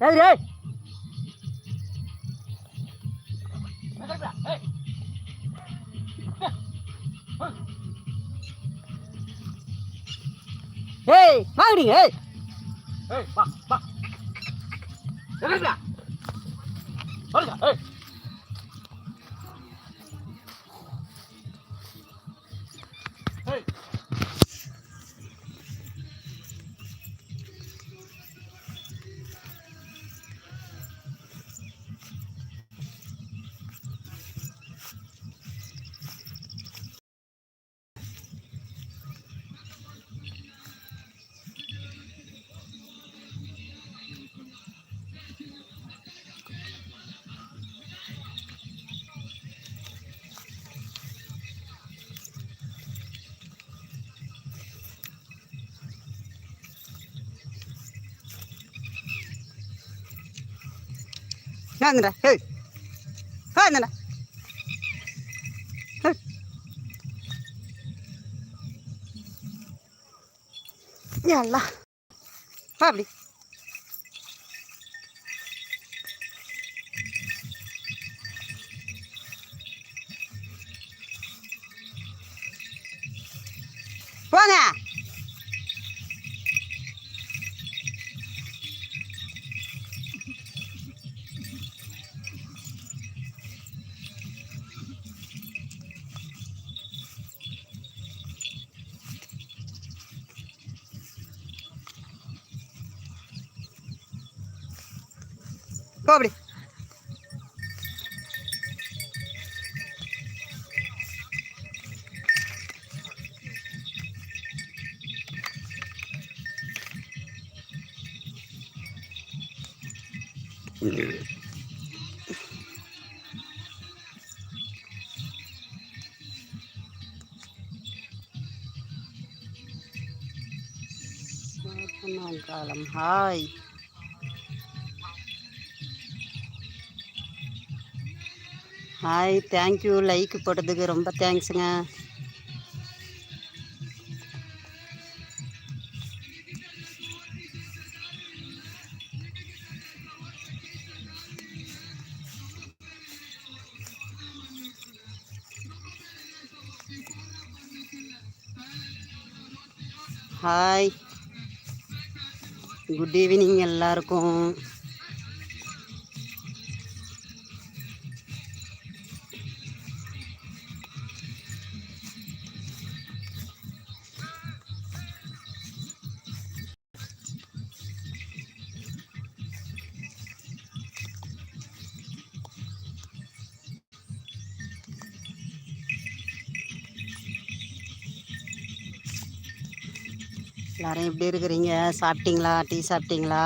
ஏய் ஏய். ஏய் வாங்கடிங்க ஏய். ஏய் வா வா. எங்கடா வருங்க ஏய். வாங்கடா ஏய் வாங்கடா எல்லாம் வா அப்படி போ அப்படி காலம் ஹாய் ஹாய் தேங்க்யூ லைக் போட்டதுக்கு ரொம்ப தேங்க்ஸுங்க ஹாய் குட் ஈவினிங் எல்லாருக்கும். எப்படி இருக்கிறீங்க? சாப்பிட்டீங்களா? டீ சாப்பிட்டீங்களா?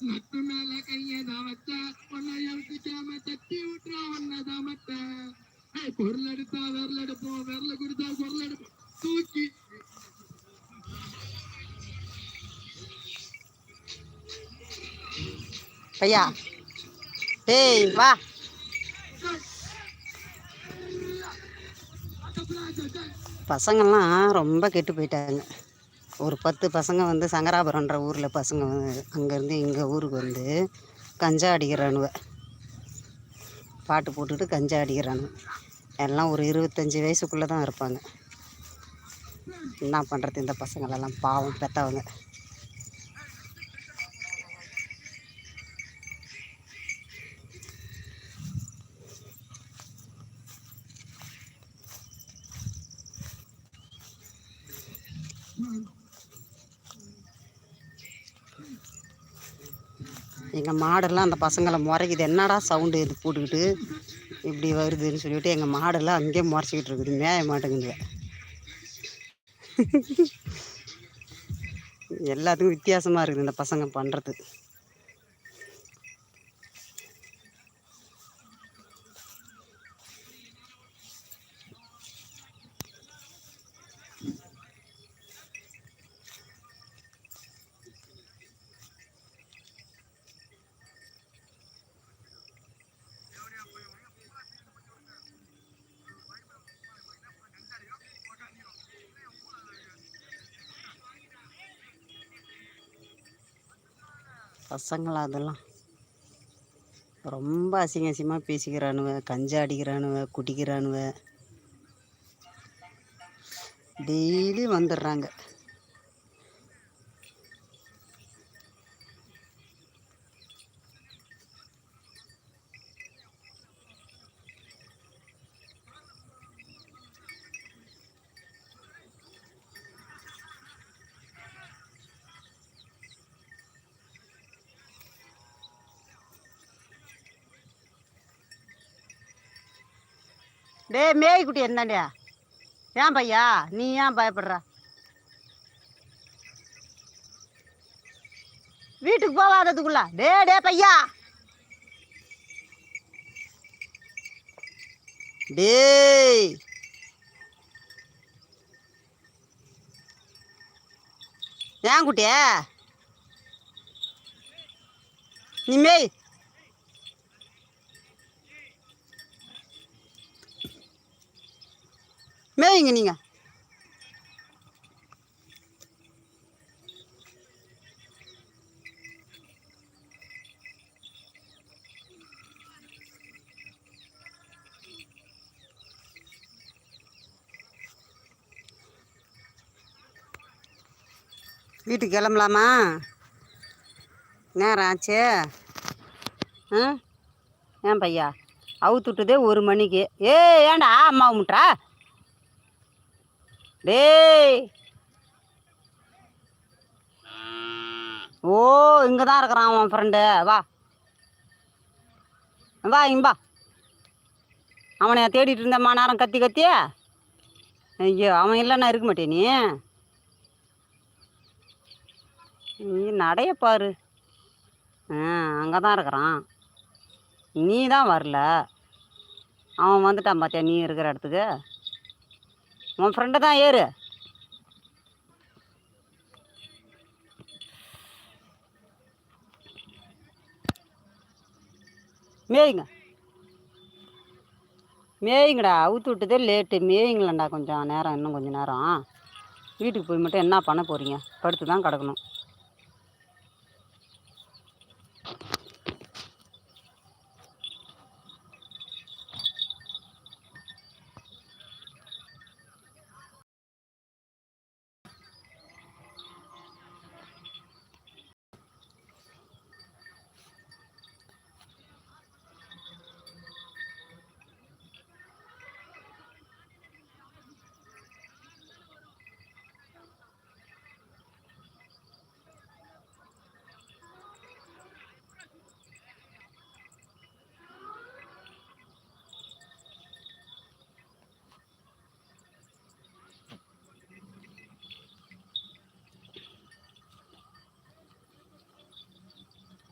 நட்டு மேல கையத வச்ச உன்னை எழுத்துக்காம தட்டி விட்டுறா உன்னத மத்த பொருள் எடுத்தா விரல் எடுப்போம் விரல் கொடுத்தா பொருள் எடுப்போம் தூக்கி பையா. டேய் வா. பசங்கள்லாம் ரொம்ப கெட்டு போயிட்டாங்க. ஒரு பத்து பசங்க வந்து சங்கராபுரம்ன்ற ஊரில் பசங்க வந்து அங்கேருந்து எங்கள் ஊருக்கு வந்து கஞ்சா அடிக்கிறானுவ பாட்டு போட்டுட்டு கஞ்சா அடிக்கிறானுவ எல்லாம் ஒரு இருபத்தஞ்சி வயசுக்குள்ளே தான் இருப்பாங்க. என்ன பண்ணுறது இந்த பசங்களெல்லாம் பாவம் பெற்றவங்க எங்கள் மாடெல்லாம் அந்த பசங்களை முறைக்குது. என்னடா சவுண்டு இது போட்டுக்கிட்டு இப்படி வருதுன்னு சொல்லிவிட்டு எங்கள் மாடெல்லாம் அங்கேயே முறைச்சிக்கிட்டு இருக்குது. மேய மாட்டேங்குது. எல்லாத்துக்கும் வித்தியாசமாக இருக்குது இந்த பசங்க பண்ணுறது பசங்களா அதெல்லாம். ரொம்ப அசிங்க அசிங்கமாக பேசிக்கிறானுவ கஞ்சா அடிக்கிறானுவ குடிக்கிறானுவ. டெய்லி வந்துடுறாங்க டேய் மேய்க்குட்டி என்னண்டியா ஏன் பையா? நீ ஏன் பயப்படுற? வீட்டுக்கு போகாததுக்குள்ள. டே டே பையா. டேய். ஏன் குட்டியே? நீ மேய். மேய்ங்க நீங்கள் வீட்டுக்கு கிளம்பலாமா? நேரம் ஆச்சு. ஆ? ஏன் பையா? அவுத்து விட்டதே ஒரு மணிக்கு. ஏ ஏன்டா அம்மா முட்றா டேய். ஓ இங்கே தான் இருக்கிறான் உன் ஃப்ரெண்டு வா. வா இங்க வா. அவனை தேடிட்டு இருந்தம்மா நேரம் கத்தி கத்தி. ஐயோ அவன் இல்லைன்னா இருக்க மாட்டே நீ. நீ நடைய பாரு. ஆ அங்கே தான் இருக்கிறான். நீ தான் வரல. அவன் வந்துட்டான் பார்த்தியா நீ இருக்கிற இடத்துக்கு? உன் ஃப்ரெண்டு தான் ஏறு. மேயுங்க. மேயுங்கடா அவுத்து விட்டதே லேட்டு மேயுங்களேன்டா கொஞ்சம் நேரம் இன்னும் கொஞ்சம் நேரம். வீட்டுக்கு போய் மட்டும் என்ன பண்ண போகிறீங்க படுத்து தான் கிடக்கணும்.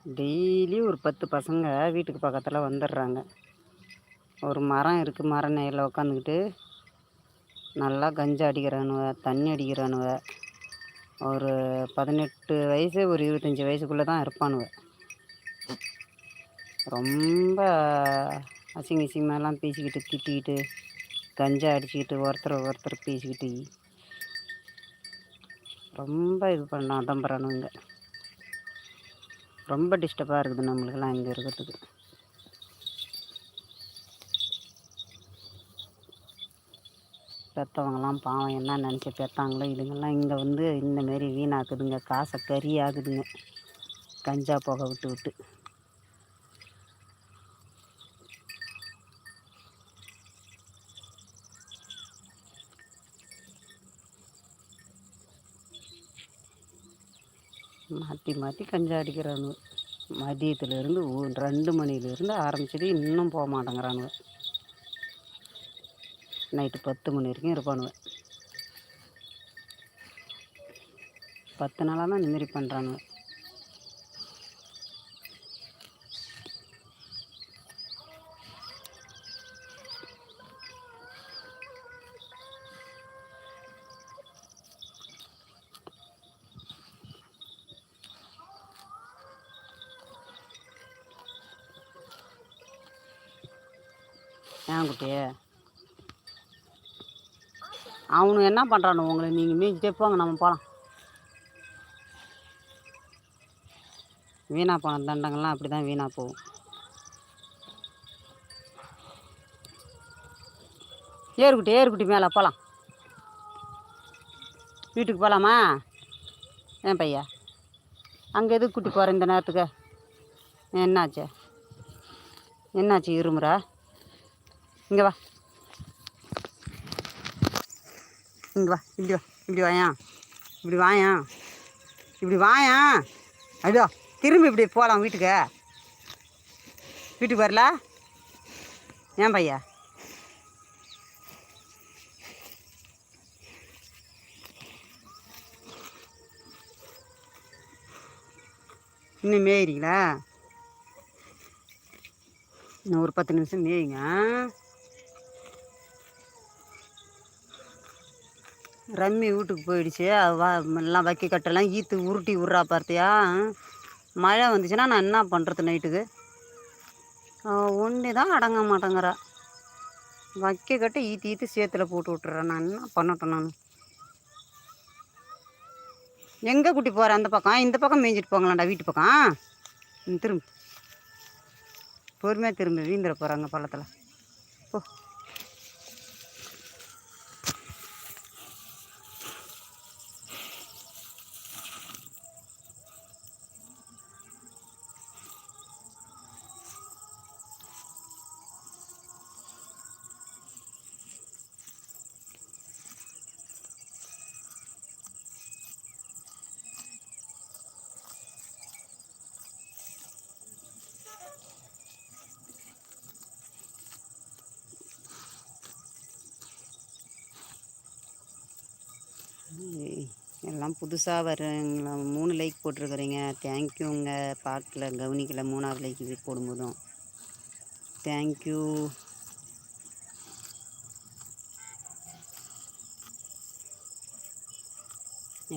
டெய்லி ஒரு பத்து பசங்க வீட்டுக்கு பக்கத்தில் வந்துடுறாங்க ஒரு மரம் இருக்குது மர நேரில் உட்காந்துக்கிட்டு நல்லா கஞ்சா அடிக்கிறானுவ தண்ணி அடிக்கிறானுவ. ஒரு பதினெட்டு வயசு ஒரு இருபத்தஞ்சி வயசுக்குள்ளே தான் இருப்பானுவ. ரொம்ப அசிங்க அசிங்கமெல்லாம் பேசிக்கிட்டு திட்டிக்கிட்டு கஞ்சா அடிச்சுக்கிட்டு ஒருத்தர் ஒருத்தர் பேசிக்கிட்டு. ரொம்ப இது பண்ண அதம்புறானுங்க ரொம்ப டிஸ்டர்பாக இருக்குது நம்மளுக்கெல்லாம் இங்கே இருக்கிறதுக்கு. பெற்றவங்களாம் பாவம் என்ன நினச்சி பெற்றாங்களோ இதுங்கெல்லாம் இங்கே வந்து இந்தமாரி வீணாக்குதுங்க. காசை கறி ஆகுதுங்க. கஞ்சா புகை விட்டு விட்டு. மாற்றி மாற்றி கஞ்சா அடிக்கிறானுங்க மதியத்துலேருந்து ரெண்டு மணிலேருந்து ஆரம்பிச்சது இன்னும் போக மாட்டேங்கிறானுங்க. நைட்டு பத்து மணி வரைக்கும் இருப்பானுங்க. பத்து நாளாக தான் இந்தமாரி பண்ணுறானுங்க. ஏன் குட்டி அவனு என்ன பண்ணுறானு உங்களை நீங்கள் மீஞ்சிட்டே போங்க நம்ம போகலாம் வீணாக போன தண்டங்கள்லாம் அப்படி தான் வீணாக போகும். ஏறுக்குட்டி ஏறுக்குட்டி மேலே போகலாம் வீட்டுக்கு போகலாமா ஏன் பையா? அங்கே எதுக்கு குட்டி போகிற இந்த நேரத்துக்கு? என்னாச்சு? என்னாச்சு இருமுறை? இங்கே வா. இங்கே வா இப்படி வா இப்படி வாயா. இப்படி வாயா. இப்படி வாயா. ஐயோ திரும்பி இப்படி போகலாம் வீட்டுக்கு. வீட்டுக்கு வரல? ஏன் பையா? இன்னும் மேயிறீங்களா? இன்னும் ஒரு பத்து நிமிஷம் மேயுங்க. ரம்மி வீட்டுக்கு போயிடுச்சு. எல்லாம் வைக்க கட்டெல்லாம் ஈத்து உருட்டி விட்றா பார்த்தியா? மழை வந்துச்சுன்னா நான் என்ன பண்ணுறது நைட்டுக்கு? ஒன்று தான் அடங்க மாட்டேங்கிறா. வைக்க கட்டு ஈத்து ஈத்து சேத்துல போட்டு விட்டுறேன் நான். என்ன பண்ணட்டும் நான்? எங்கே கூட்டி போகிறேன் அந்த பக்கம்? இந்த பக்கம் மேய்ஞ்சிட்டு போங்களாண்டா வீட்டு பக்கம்? ம், திரும்ப. பொறுமையாக திரும்ப வீந்துட போகிறாங்க பள்ளத்தில். போ. எல்லாம் புதுசாக வரவங்களா மூணு லைக் போட்டிருக்குறீங்க. தேங்க்யூங்க பார்க்கல கவனிக்கல மூணாவது லைக் இது போடும்போதும். தேங்க்யூ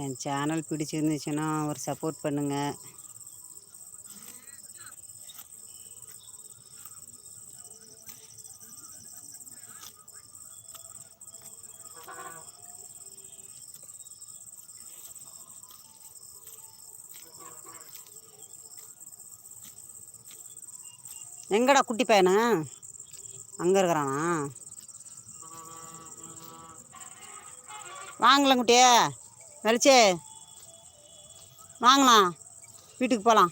என் சேனல் பிடிச்சிருந்துச்சுன்னா ஒரு சப்போர்ட் பண்ணுங்கள் குட்டி பையனா? அங்கே இருக்கிறானா? வாங்கலாம் குட்டியே வெளிச்சே வாங்கண்ணா. வீட்டுக்கு போகலாம்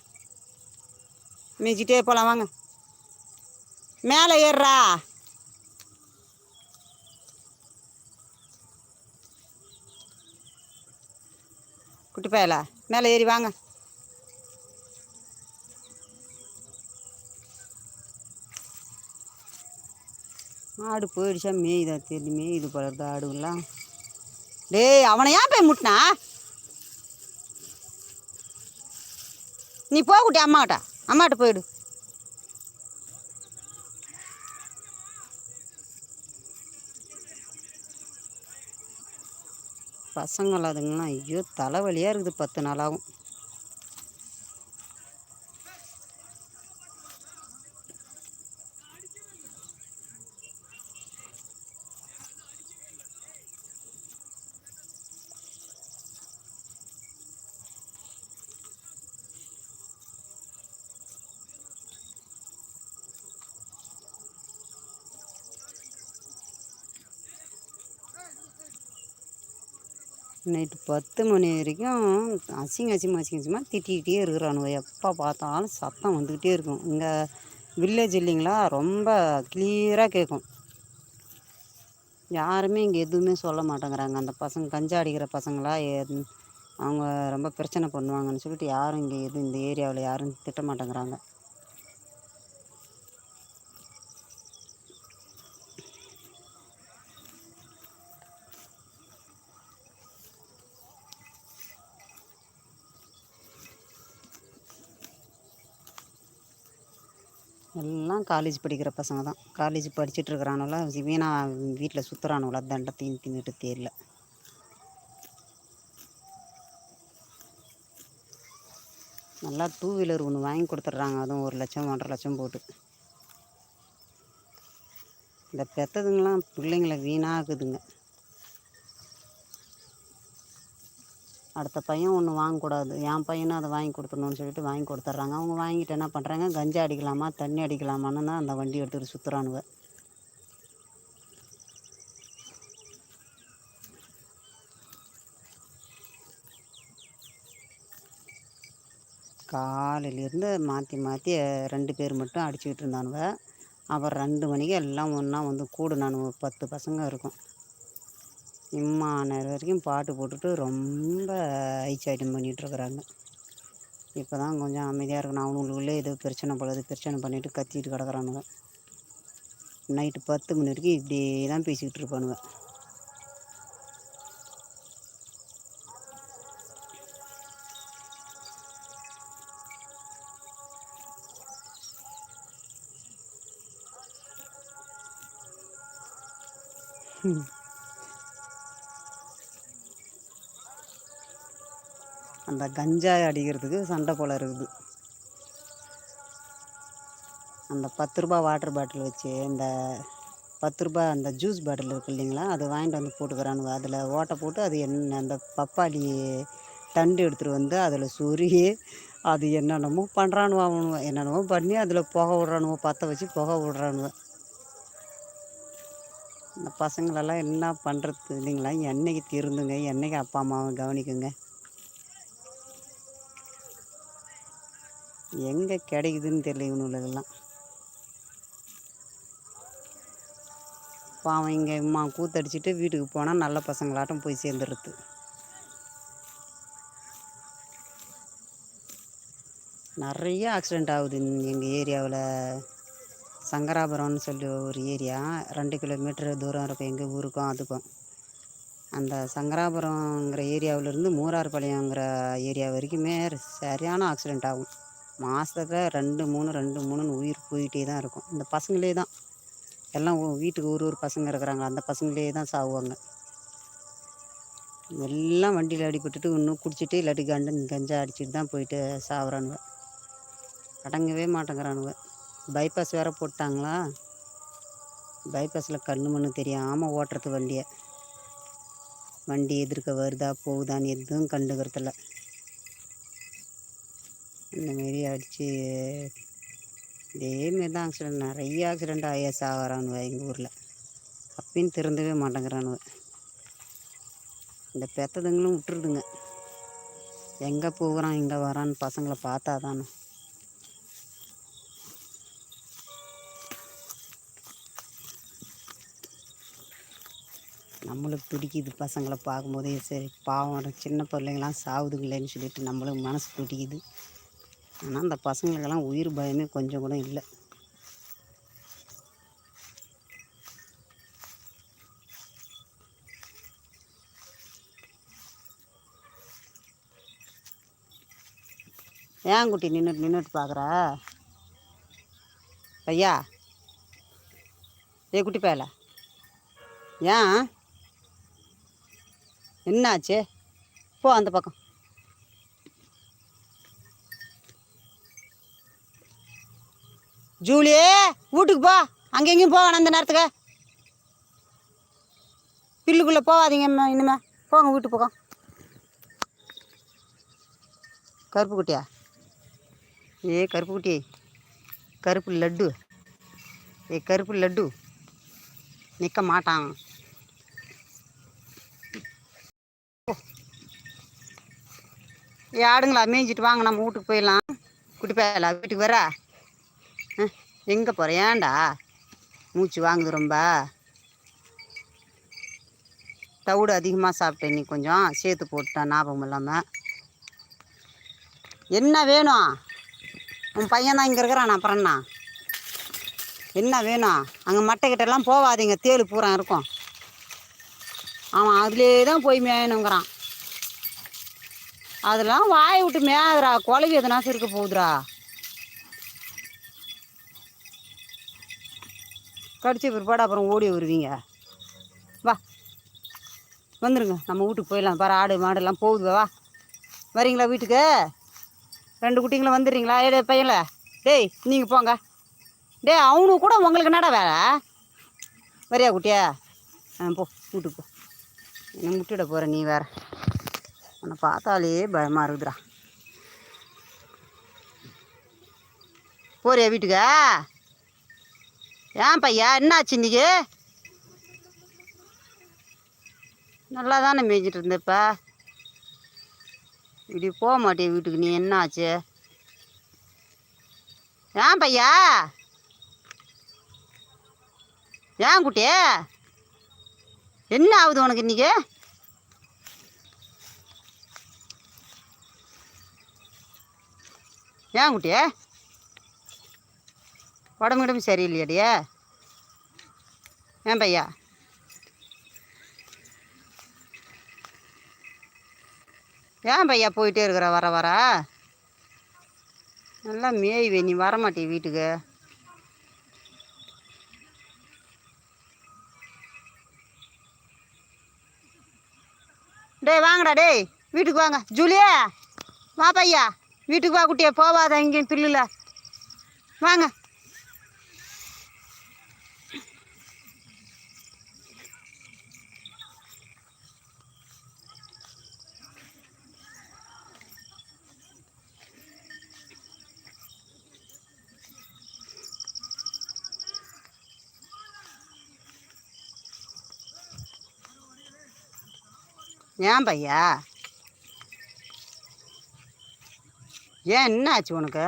மேய்ச்சிட்டே போகலாம் வாங்க. மேலே ஏறுறா. குட்டி பயல? மேலே ஏறி வாங்க. ஆடு போயிடுச்சா மேயுதா தெரியும் மேயுது பலருது ஆடுலாம் டேய் அவனை ஏன் போய் முட்டினா? நீ போகட்டி அம்மாட்ட. அம்மாட்ட போயிடு. பசங்கள் ஐயோ தலைவலியாக இருக்குது பத்து நாளாகும் நைட்டு பத்து மணி வரைக்கும் அசிங்க அசிங்கமாக அசிங்க அசிங்கமாக திட்டிக்கிட்டே இருக்கிறானுங்க. எப்போ பார்த்தாலும் சத்தம் வந்துக்கிட்டே இருக்கும். இங்கே வில்லேஜ் இல்லைங்களா? ரொம்ப கிளியராக கேட்கும் யாருமே இங்கே எதுவுமே சொல்ல மாட்டேங்கிறாங்க. அந்த பசங்க கஞ்சா அடிக்கிற பசங்களா? அவங்க ரொம்ப பிரச்சனை பண்ணுவாங்கன்னு சொல்லிட்டு யாரும் இங்கே எதுவும் இந்த ஏரியாவில் யாரும் திட்ட மாட்டேங்கிறாங்க. எல்லாம் காலேஜ் படிக்கிற பசங்க தான். காலேஜ் படிச்சுட்டு இருக்கிறானுல வீணா வீட்டில் சுற்றுறானுல தண்டை தீனி தின்னுட்டு தெரியல. நல்லா டூ வீலர் ஒன்று வாங்கி கொடுத்துட்றாங்க. அதுவும் ஒரு லட்சம் ஒன்றரை லட்சம் போட்டு. இந்த பெற்றதுங்களாம் பிள்ளைங்கள வீணாகுதுங்க அடுத்த பையன் ஒன்று வாங்கக்கூடாது. என் பையனும் அதை வாங்கி கொடுத்துடணும்னு சொல்லிட்டு வாங்கி கொடுத்துட்றாங்க அவங்க வாங்கிட்டு என்ன பண்ணுறாங்க கஞ்சா அடிக்கலாமா தண்ணி அடிக்கலாமான்னு தான் அந்த வண்டி எடுத்துகிட்டு சுற்றுறானுவ காலையிலேருந்து மாற்றி மாற்றி ரெண்டு பேர் மட்டும் அடிச்சுக்கிட்டு இருந்தானுவ அப்புறம் ரெண்டு மணிக்கு எல்லாம் ஒன்றா வந்து கூடுனானுவ பத்து பசங்க இருக்கும். இம்மா நேரம் வரைக்கும் பாட்டு போட்டுட்டு ரொம்ப ஐச்சாட்டம் பண்ணிகிட்ருக்குறாங்க இப்போ தான் கொஞ்சம் அமைதியாக இருக்கணும். அவனுங்களுக்குள்ளே ஏதோ பிரச்சனை படுது பிரச்சனை பண்ணிட்டு கத்திட்டு கிடக்குறானுங்க. நைட்டு பத்து மணி வரைக்கும் இப்படியே தான் பேசிக்கிட்டு இருப்பானுங்க. அந்த கஞ்சா அடிக்கிறதுக்கு சண்டை போல இருக்குது. அந்த பத்து ரூபா வாட்டர் பாட்டில் வச்சு இந்த பத்து ரூபா அந்த ஜூஸ் பாட்டில் இருக்குது இல்லைங்களா அது வாங்கிட்டு வந்து போட்டுக்கிறானுங்க. அதில் ஓட்டை போட்டு அது என்ன அந்த பப்பாளி தண்டு எடுத்துகிட்டு வந்து அதில் சொருகி அது என்னென்னமோ பண்ணுறானுவ அவனுவ என்னென்னமோ பண்ணி அதில் புகை விட்றானுவோ பற்ற வச்சு புகை விட்றானுவ. இந்த பசங்களெல்லாம் என்ன பண்ணுறது இல்லைங்களா? என்னைக்கு திருந்துங்க என்னைக்கு அப்பா அம்மாவை கவனிக்குங்க. எங்கே கிடைக்குதுன்னு தெரியல இவனுங்களுக்கெல்லாம். பாவம் இங்கே இம்மா கூத்தடிச்சிட்டு வீட்டுக்கு போனால் நல்ல பசங்களாட்டம் போய் சேர்ந்துடுறது நிறைய ஆக்சிடெண்ட் ஆகுது எங்கள் ஏரியாவில். சங்கராபுரம்னு சொல்லி ஒரு ஏரியா ரெண்டு கிலோமீட்டர் தூரம் இருக்கும் எங்கள் ஊருக்கும் அதுக்கும். அந்த சங்கராபுரங்கிற ஏரியாவிலேருந்து மூரார்பாளையங்கிற ஏரியா வரைக்குமே சரியான ஆக்சிடெண்ட் ஆகும். மாதத்தில் ரெண்டு மூணு ரெண்டு மூணுன்னு உயிர் போயிட்டே தான் இருக்கும். இந்த பசங்களே தான். எல்லாம் வீட்டுக்கு ஒரு ஒரு பசங்க இருக்கிறாங்க. அந்த பசங்களே தான் சாவுவாங்க. எல்லாம் வண்டியில் அடிபட்டுட்டு இன்னும் குடிச்சிட்டு இல்லாட்டி கண்டு கஞ்சா அடிச்சிட்டு தான் போயிட்டு சாவுறானுங்க. அடங்கவே மாட்டேங்கிறானுவ பைபாஸ் வேற போட்டாங்களா? பைபாஸில் கண்ணு மண்ணு தெரியாமல் ஓட்டுறது வண்டியை. வண்டி எதிர்க்க வருதா போகுதான்னு எதுவும் கண்டுக்கிறதில்ல. இந்த மாரி அடித்து இதேமாரி தான் ஆக்சிடெண்ட் நிறைய ஆக்சிடெண்ட் ஆகிய சாகிறானுவ எங்கள் ஊரில். அப்பயும் திறந்தவே மாட்டேங்கிறானுவ. இந்த பெத்ததுங்களும் விட்டுருதுங்க. எங்கே போகிறான் எங்கே வரான்னு பசங்களை பார்த்தா தானே. நம்மளுக்கு பிடிக்குது பசங்களை பார்க்கும்போதே சரி பாவம் சின்ன பிள்ளைங்களாம் சாவுதுங்களேன்னு சொல்லிட்டு நம்மளுக்கு மனசு துடிக்குது ஆனால் அந்த பசங்களுக்கெல்லாம் உயிர் பயமே கொஞ்சம் கூட இல்லை. ஏன் குட்டி நின்றுட்டு நின்றுட்டு பார்க்குற? ஐயா ஏ குட்டி பயல? ஏன்? என்னாச்சு? போ அந்த பக்கம். ஜூலியே வீட்டுக்கு போ. அங்கே எங்கேயும் போக வேணாம் இந்த நேரத்துக்கு. பில்லுக்குள்ளே போகாதீங்க இனிமே- போங்க வீட்டு பக்கம் கருப்பு குட்டியா? ஏ கருப்பு குட்டி. கருப்பு லட்டு. ஏ கருப்பு லட்டு. நிற்க மாட்டான். ஏ ஆடுங்களா? மேய்ஞ்சிட்டு வாங்க நம்ம வீட்டுக்கு போயிடலாம். குட்டி பயலா வீட்டுக்கு வர? எங்கே போகிற ஏன்டா மூச்சு வாங்குது ரொம்ப. தவிடு அதிகமாக சாப்பிட்டேன் நீ கொஞ்சம். சேர்த்து போட்டேன் ஞாபகம் இல்லாமல் என்ன வேணும்? உன் பையன் தான் இங்கே இருக்கிறான் அப்புறம் என்ன என்ன வேணும்? அங்கே மட்டை கிட்டலாம் போகாதீங்க தேள் பூரா இருக்கும். அவன் அதிலே தான் போய் மேயணுங்கிறான். அதெல்லாம் வாய் விட்டு மேயாதுரா குழவி எதனாச்சும் இருக்க போகுதுடா. கடித்த பிற்பாடு அப்புறம் ஓடி வருவீங்க. வா. வந்துடுங்க நம்ம வீட்டுக்கு போயிடலாம். பாரு ஆடு மாடெல்லாம் போகுது வா. வரீங்களா வீட்டுக்கு? ரெண்டு குட்டிங்களும் வந்துடுறீங்களா? ஏடே பையன்ல. டேய் நீங்கள் போங்க. டேய் அவனுக்கு கூட உங்களுக்கு என்னடா வேலை? வரியா குட்டியா? ஆ போ வீட்டுக்கு போ. என்ன முட்டிட போகிற நீ வேற? உன்னை பார்த்தாலே பயமாக இருக்குதுடா. போறியா வீட்டுக்கு? ஏன் பையா? என்னாச்சு இன்னைக்கு? நல்லா தானே மேய்ஞ்சிட்டு இருந்தப்பா. இப்படி போக மாட்டேன் வீட்டுக்கு. நீ என்ன ஆச்சு ஏன் பையா? ஏன் குட்டி? என்ன ஆகுது உனக்கு இன்னைக்கு? ஏன் குட்டி? உடம்பு கிடம்பு சரியில்லையாடியே? ஏன் பையா? ஏன் பையா போயிட்டே இருக்கிற வர வர? நல்லா மேய்வே நீ வரமாட்டே வீட்டுக்கு. டேய் வாங்கடா டேய். வீட்டுக்கு வாங்க. ஜூலியா வா பையா. வீட்டுக்கு வா குட்டியா. போவாத இங்கேயும் பில்லுல வாங்க. ஏன் பையா? ஏன் என்ன ஆச்சு உனக்கு?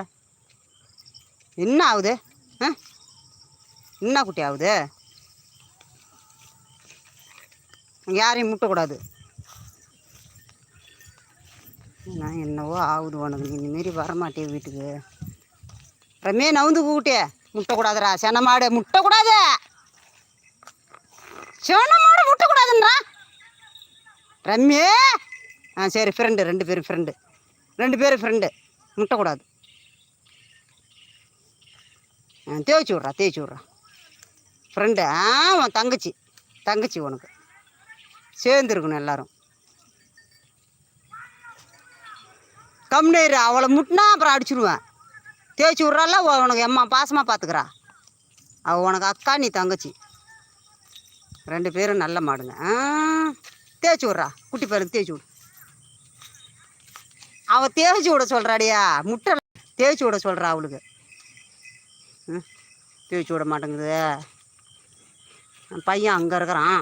என்ன ஆகுது ஆ? என்ன குட்டி ஆகுது யாரையும் முட்டக்கூடாது நான் என்னவோ ஆகுது உனக்கு. நீ இந்தமாரி வரமாட்டே வீட்டுக்கு. ரமே நவுந்து கூட்டியே. முட்டக்கூடாதுரா சென மாடு. முட்டக்கூடாது சென ரம்யே? ஆ சரி ஃப்ரெண்டு ரெண்டு பேரும் ஃப்ரெண்டு ரெண்டு பேரும் ஃப்ரெண்டு முட்டக்கூடாது. ஆ தேய்ச்சி விட்றா தேய்ச்சி விட்றா. ஃப்ரெண்டு ஆ உன் தங்கச்சி. தங்கச்சி உனக்கு. சேர்ந்துருக்கணும் எல்லாரும். கம்னேரு அவளை முட்டினா அப்புறம் அடிச்சிடுவேன் தேய்ச்சி விட்றால உனக்கு எம்மா பாசமாக பார்த்துக்கிறா அவள் உனக்கு அக்கா நீ தங்கச்சி. ரெண்டு பேரும் நல்ல மாடுங்க. ஆ தேய்ச்சி விட்றா. குட்டி பேருக்கு தேய்ச்சி விடு. அவள் தேய்ச்சி விட சொல்கிறாடியா முட்டை தேய்ச்சி விட சொல்கிறா அவளுக்கு. ம் தேய்ச்சி விட மாட்டேங்குது. பையன் அங்கே இருக்கிறான்.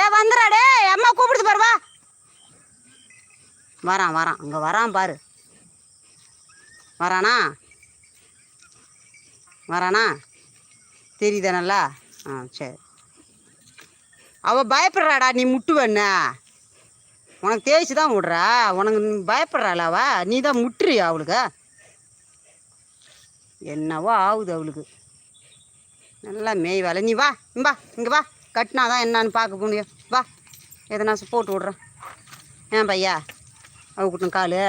ஏ வந்துடாடே அம்மா கூப்பிடுது பாரு வா. வரான் வரான். அங்கே வரான் பாரு. வரானா? வரானா? தெரியுதா நல்லா? ஆ சரி. அவள் பயப்படுறாடா நீ முட்டுவண்ண உனக்கு தேய்ச்சி தான் விட்றா. உனக்கு நீ பயப்படுறாள் அவ? நீ தான் முட்டுறியா அவளுக்கு? என்னவோ ஆகுது அவளுக்கு. நல்லா மேய் வேலை நீ வா இம்பா இங்கே வா. கட்டினா தான் என்னான்னு பார்க்க முடியும் வா எதனா போட்டு விட்றேன். ஏன் பையா? அவுக்கட்டும் காலு.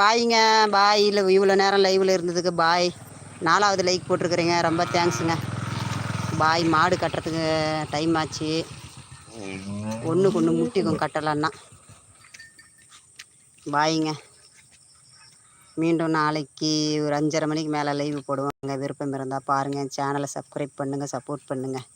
பாய்ங்க பாய். இல்லை இவ்வளோ நேரம் லைவில் இருந்ததுக்கு பாய். நாலாவது லைக் போட்டிருக்கிறீங்க. ரொம்ப தேங்க்ஸுங்க பாய் மாடு கட்டுறதுக்கு டைம் ஆச்சு. ஒன்றுக்கு ஒன்று முட்டிக்கும் கட்டலைன்னா. பாய்ங்க மீண்டும் நாளைக்கு ஒரு அஞ்சரை மணிக்கு மேலே லைவ் போடுவாங்க. விருப்பம் இருந்தால் பாருங்கள் சேனலை சப்ஸ்கிரைப் பண்ணுங்கள் சப்போர்ட் பண்ணுங்கள்